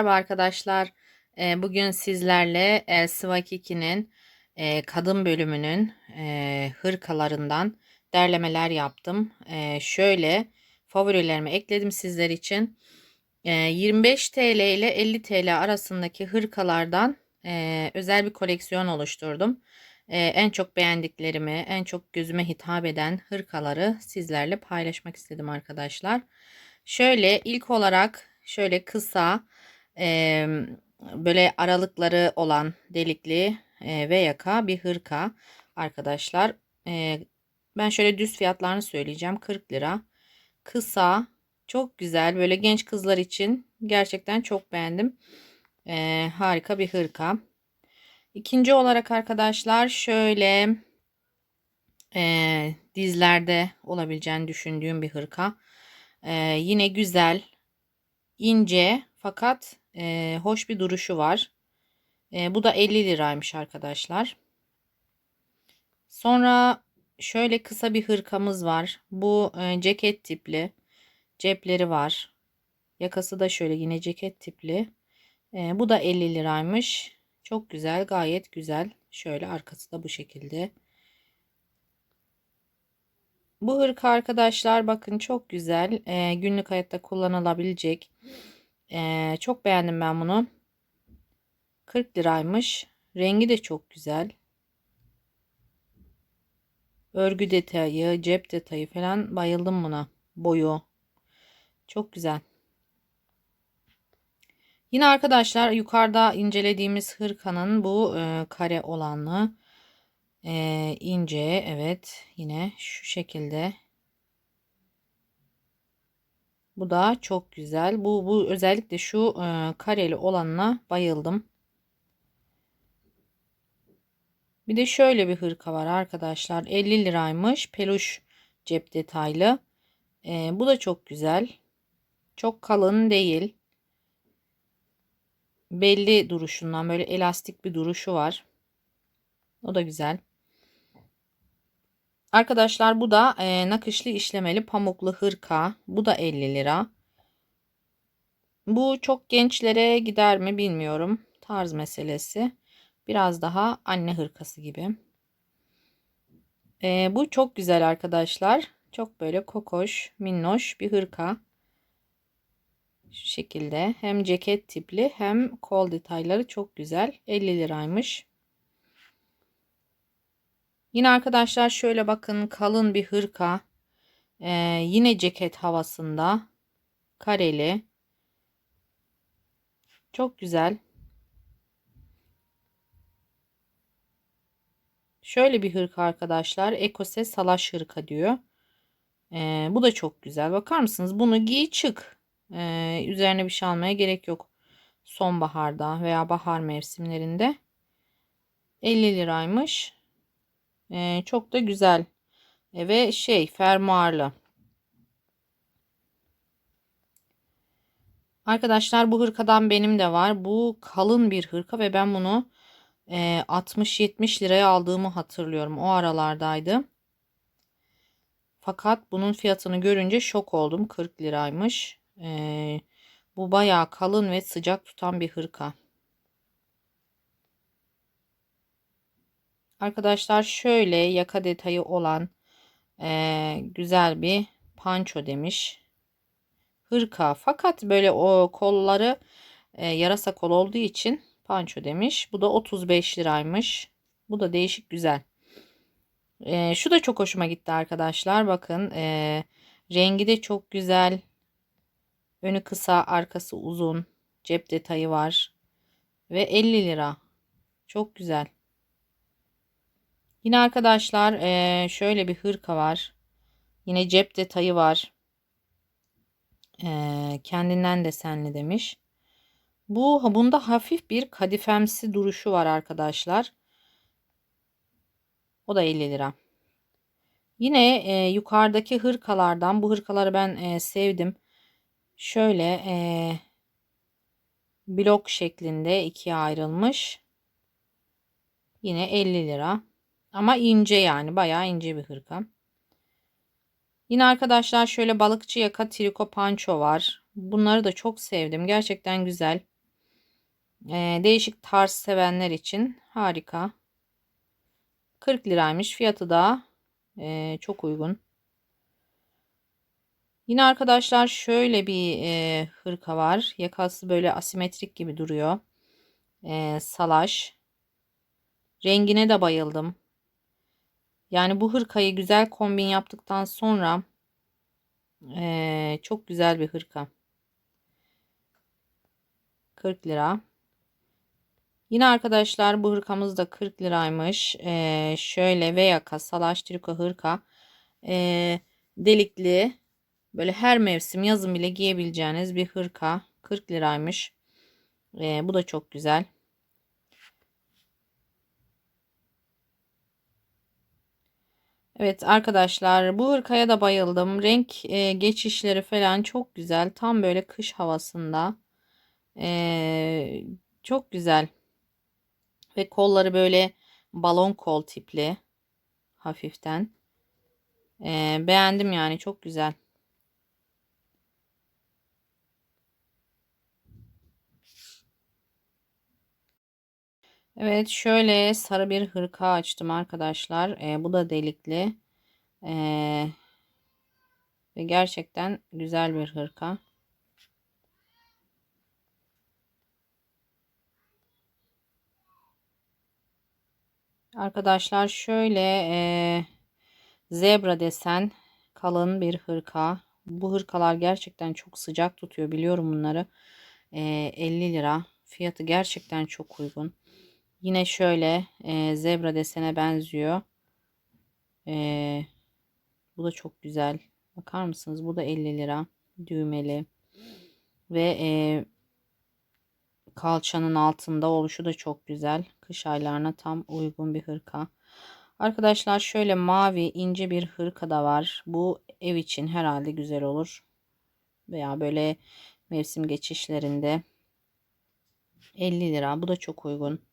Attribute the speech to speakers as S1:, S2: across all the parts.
S1: Merhaba arkadaşlar. Ee, Bugün sizlerle El Svakiki'nin e, kadın bölümünün e, hırkalarından derlemeler yaptım. E, Şöyle favorilerimi ekledim sizler için. E, 25 TL ile 50 TL arasındaki hırkalardan özel bir koleksiyon oluşturdum. En çok beğendiklerimi, en çok gözüme hitap eden hırkaları sizlerle paylaşmak istedim arkadaşlar. Şöyle ilk olarak şöyle kısa e, böyle aralıkları olan delikli e, ve yaka bir hırka arkadaşlar. E, ben şöyle düz fiyatlarını söyleyeceğim. 40 lira. Kısa, çok güzel. Böyle genç kızlar için gerçekten çok beğendim. E, harika bir hırka. İkinci olarak arkadaşlar şöyle e, dizlerde olabileceğini düşündüğüm bir hırka. E, yine güzel, ince fakat e, hoş bir duruşu var. E, bu da 50 liraymış arkadaşlar. Sonra şöyle kısa bir hırkamız var. Bu e, ceket tipli. Cepleri var. Yakası da şöyle yine ceket tipli. E, bu da 50 liraymış. Çok güzel, gayet güzel. Şöyle arkası da bu şekilde. Bu hırka arkadaşlar bakın çok güzel. E, günlük hayatta kullanılabilecek. E, çok beğendim ben bunu. 40 liraymış. Rengi de çok güzel. Örgü detayı, cep detayı falan bayıldım buna. Boyu. Çok güzel. Yine arkadaşlar yukarıda incelediğimiz hırkanın bu e, kare olanı e, ince evet yine şu şekilde. Bu da çok güzel. Bu bu özellikle şu e, kareli olanına bayıldım. Bir de şöyle bir hırka var arkadaşlar. 50 liraymış. Peluş cep detaylı. E, bu da çok güzel. Çok kalın değil. Belli duruşundan böyle elastik bir duruşu var. O da güzel. Arkadaşlar bu da e, nakışlı işlemeli pamuklu hırka. Bu da 50 lira. Bu çok gençlere gider mi bilmiyorum. Tarz meselesi. Biraz daha anne hırkası gibi. E, bu çok güzel arkadaşlar. Çok böyle kokoş, minnoş bir hırka. Şu şekilde hem ceket tipli hem kol detayları çok güzel. 50 liraymış. Yine arkadaşlar şöyle bakın kalın bir hırka. Ee, yine ceket havasında. Kareli. Çok güzel. Şöyle bir hırka arkadaşlar. Ekose salaş hırka diyor. Ee, bu da çok güzel. Bakar mısınız? Bunu giy çık. Ee, üzerine bir şey almaya gerek yok. Sonbaharda veya bahar mevsimlerinde. 50 liraymış. Ee, çok da güzel. E, ve şey fermuarlı. Arkadaşlar bu hırkadan benim de var. Bu kalın bir hırka ve ben bunu e, 60-70 liraya aldığımı hatırlıyorum. O aralardaydı. Fakat bunun fiyatını görünce şok oldum. 40 liraymış. E, bu bayağı kalın ve sıcak tutan bir hırka. Arkadaşlar şöyle yaka detayı olan e, güzel bir panço demiş. Hırka fakat böyle o kolları e, yarasa kol olduğu için panço demiş. Bu da 35 liraymış. Bu da değişik güzel. E, şu da çok hoşuma gitti arkadaşlar. Bakın e, rengi de çok güzel. Önü kısa arkası uzun. Cep detayı var. Ve 50 lira. Çok güzel. Yine arkadaşlar şöyle bir hırka var. Yine cep detayı var. E, kendinden desenli demiş. Bu bunda hafif bir kadifemsi duruşu var arkadaşlar. O da 50 lira. Yine e, yukarıdaki hırkalardan bu hırkaları ben e, sevdim. Şöyle e, blok şeklinde ikiye ayrılmış. Yine 50 lira. Ama ince yani bayağı ince bir hırka. Yine arkadaşlar şöyle balıkçı yaka triko panço var. Bunları da çok sevdim. Gerçekten güzel. Ee, değişik tarz sevenler için harika. 40 liraymış. Fiyatı da e, çok uygun. Yine arkadaşlar şöyle bir e, hırka var. Yakası böyle asimetrik gibi duruyor. E, salaş. Rengine de bayıldım. Yani bu hırkayı güzel kombin yaptıktan sonra e, çok güzel bir hırka. 40 lira. Yine arkadaşlar bu hırkamız da 40 liraymış. E, şöyle ve yaka salaş triko hırka. E, delikli Böyle her mevsim yazın bile giyebileceğiniz bir hırka. 40 liraymış. Ee, bu da çok güzel. Evet arkadaşlar bu hırkaya da bayıldım. Renk e, geçişleri falan çok güzel. Tam böyle kış havasında. Ee, çok güzel. Ve kolları böyle balon kol tipli. Hafiften. Ee, beğendim yani çok güzel. Evet şöyle sarı bir hırka açtım arkadaşlar. Ee, bu da delikli. Ee, ve gerçekten güzel bir hırka. Arkadaşlar şöyle e, zebra desen kalın bir hırka. Bu hırkalar gerçekten çok sıcak tutuyor biliyorum bunları. E, 50 lira. Fiyatı gerçekten çok uygun. Yine şöyle e, zebra desene benziyor. E, bu da çok güzel. Bakar mısınız? Bu da 50 lira. Düğmeli. Ve e, kalçanın altında oluşu da çok güzel. Kış aylarına tam uygun bir hırka. Arkadaşlar şöyle mavi ince bir hırka da var. Bu ev için herhalde güzel olur. Veya böyle mevsim geçişlerinde 50 lira. Bu da çok uygun.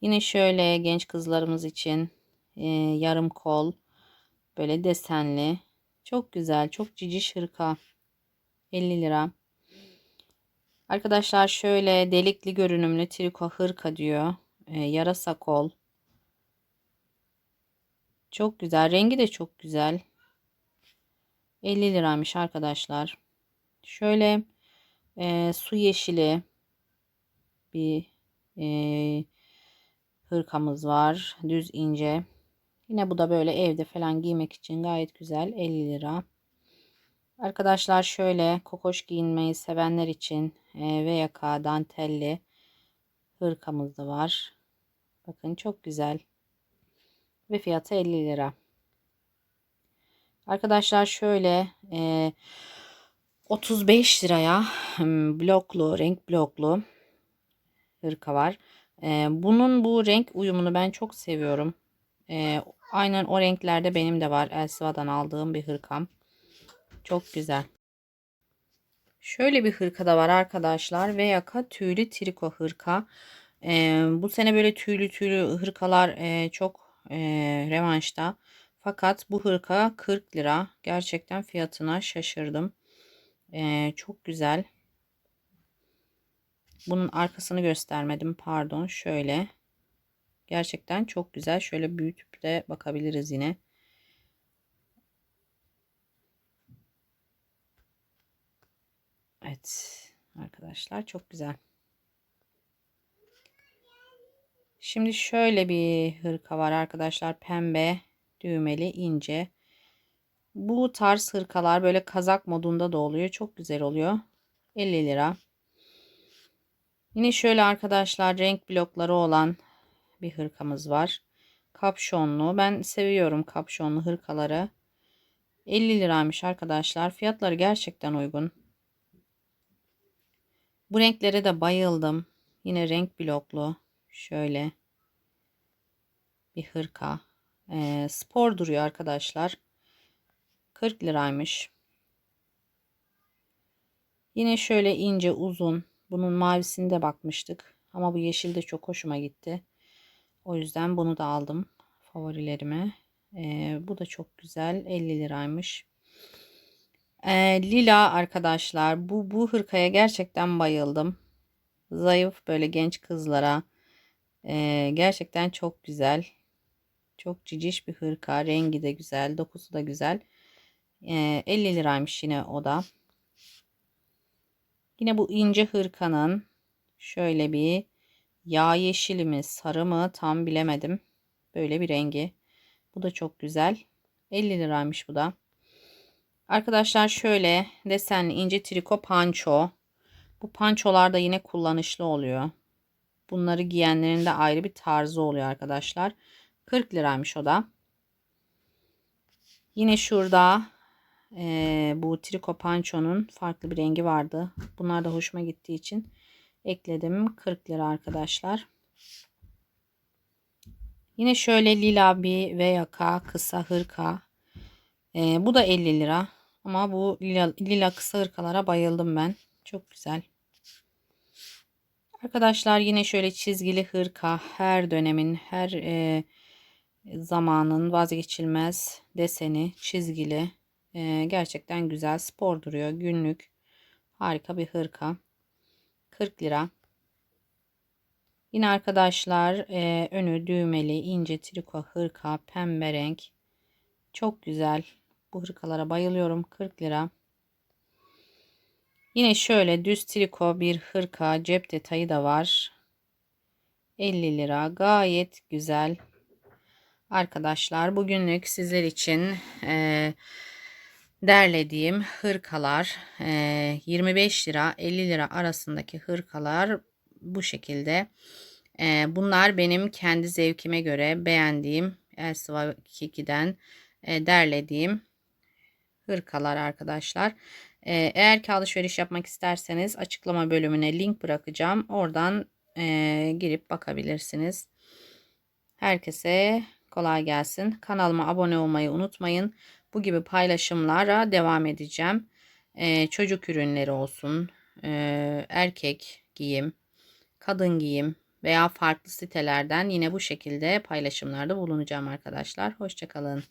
S1: Yine şöyle genç kızlarımız için e, yarım kol böyle desenli çok güzel çok cici şırka 50 lira. Arkadaşlar şöyle delikli görünümlü triko hırka diyor. E, yarasa kol. Çok güzel. Rengi de çok güzel. 50 liraymış arkadaşlar. Şöyle e, su yeşili bir e, hırkamız var. Düz ince. Yine bu da böyle evde falan giymek için gayet güzel. 50 lira. Arkadaşlar şöyle kokoş giyinmeyi sevenler için e, ve dantelli hırkamız da var. Bakın çok güzel. Ve fiyatı 50 lira. Arkadaşlar şöyle e, 35 liraya hmm, bloklu renk bloklu hırka var. Ee, bunun bu renk uyumunu ben çok seviyorum. Ee, aynen o renklerde benim de var. Elsiva'dan aldığım bir hırkam. Çok güzel. Şöyle bir hırka da var arkadaşlar. Ve yaka tüylü triko hırka. Ee, bu sene böyle tüylü tüylü hırkalar e, çok e, revanşta. Fakat bu hırka 40 lira. Gerçekten fiyatına şaşırdım. Ee, çok güzel. Bunun arkasını göstermedim. Pardon. Şöyle. Gerçekten çok güzel. Şöyle büyütüp de bakabiliriz yine. Evet. Arkadaşlar çok güzel. Şimdi şöyle bir hırka var arkadaşlar. Pembe, düğmeli, ince. Bu tarz hırkalar böyle kazak modunda da oluyor. Çok güzel oluyor. 50 lira. Yine şöyle arkadaşlar renk blokları olan bir hırkamız var. Kapşonlu. Ben seviyorum kapşonlu hırkaları. 50 liraymış arkadaşlar. Fiyatları gerçekten uygun. Bu renklere de bayıldım. Yine renk bloklu. Şöyle. Bir hırka. Ee, spor duruyor arkadaşlar. 40 liraymış. Yine şöyle ince uzun bunun mavisinde bakmıştık. Ama bu yeşil de çok hoşuma gitti. O yüzden bunu da aldım favorilerime. Ee, bu da çok güzel. 50 liraymış. Ee, lila arkadaşlar. Bu, bu hırkaya gerçekten bayıldım. Zayıf böyle genç kızlara e, gerçekten çok güzel. Çok ciciş bir hırka. Rengi de güzel. Dokusu da güzel. E, 50 liraymış yine o da. Yine bu ince hırkanın şöyle bir yağ yeşili mi sarı mı tam bilemedim. Böyle bir rengi. Bu da çok güzel. 50 liraymış bu da. Arkadaşlar şöyle desenli ince triko panço. Bu pançolar da yine kullanışlı oluyor. Bunları giyenlerin de ayrı bir tarzı oluyor arkadaşlar. 40 liraymış o da. Yine şurada e, bu triko pançonun farklı bir rengi vardı. Bunlar da hoşuma gittiği için ekledim. 40 lira arkadaşlar. Yine şöyle lila bir ve yaka kısa hırka. E, bu da 50 lira. Ama bu lila, lila kısa hırkalara bayıldım ben. Çok güzel. Arkadaşlar yine şöyle çizgili hırka her dönemin her e, zamanın vazgeçilmez deseni çizgili e, gerçekten güzel. Spor duruyor. Günlük harika bir hırka. 40 lira. Yine arkadaşlar e, önü düğmeli ince triko hırka pembe renk. Çok güzel. Bu hırkalara bayılıyorum. 40 lira. Yine şöyle düz triko bir hırka. Cep detayı da var. 50 lira. Gayet güzel. Arkadaşlar bugünlük sizler için e, derlediğim hırkalar e, 25 lira 50 lira arasındaki hırkalar bu şekilde. Bunlar benim kendi zevkime göre beğendiğim Elsiva 2'den e, derlediğim hırkalar arkadaşlar. Eğer ki alışveriş yapmak isterseniz açıklama bölümüne link bırakacağım. Oradan girip bakabilirsiniz. Herkese kolay gelsin. Kanalıma abone olmayı unutmayın. Bu gibi paylaşımlara devam edeceğim. Ee, çocuk ürünleri olsun, e, erkek giyim, kadın giyim veya farklı sitelerden yine bu şekilde paylaşımlarda bulunacağım arkadaşlar. Hoşçakalın.